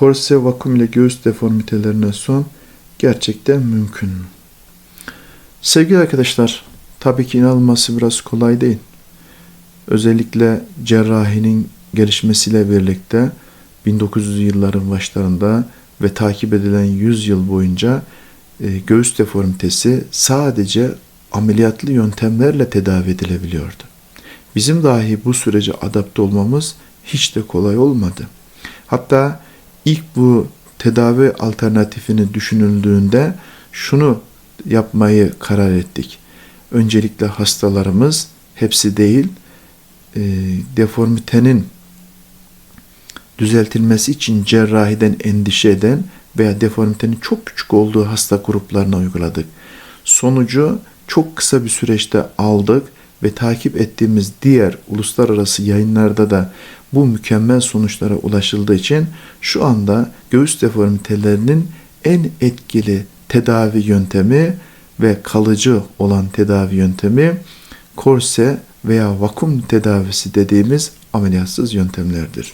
korse vakum ile göğüs deformitelerine son gerçekten mümkün mü? Sevgili arkadaşlar, tabii ki inanılması biraz kolay değil. Özellikle cerrahinin gelişmesiyle birlikte 1900'lü yılların başlarında ve takip edilen 100 yıl boyunca e, göğüs deformitesi sadece ameliyatlı yöntemlerle tedavi edilebiliyordu. Bizim dahi bu sürece adapte olmamız hiç de kolay olmadı. Hatta ilk bu tedavi alternatifini düşünüldüğünde şunu yapmayı karar ettik. Öncelikle hastalarımız hepsi değil e, deformitenin düzeltilmesi için cerrahiden endişe eden veya deformitenin çok küçük olduğu hasta gruplarına uyguladık. Sonucu çok kısa bir süreçte aldık ve takip ettiğimiz diğer uluslararası yayınlarda da bu mükemmel sonuçlara ulaşıldığı için şu anda göğüs deformitelerinin en etkili tedavi yöntemi ve kalıcı olan tedavi yöntemi korse veya vakum tedavisi dediğimiz ameliyatsız yöntemlerdir.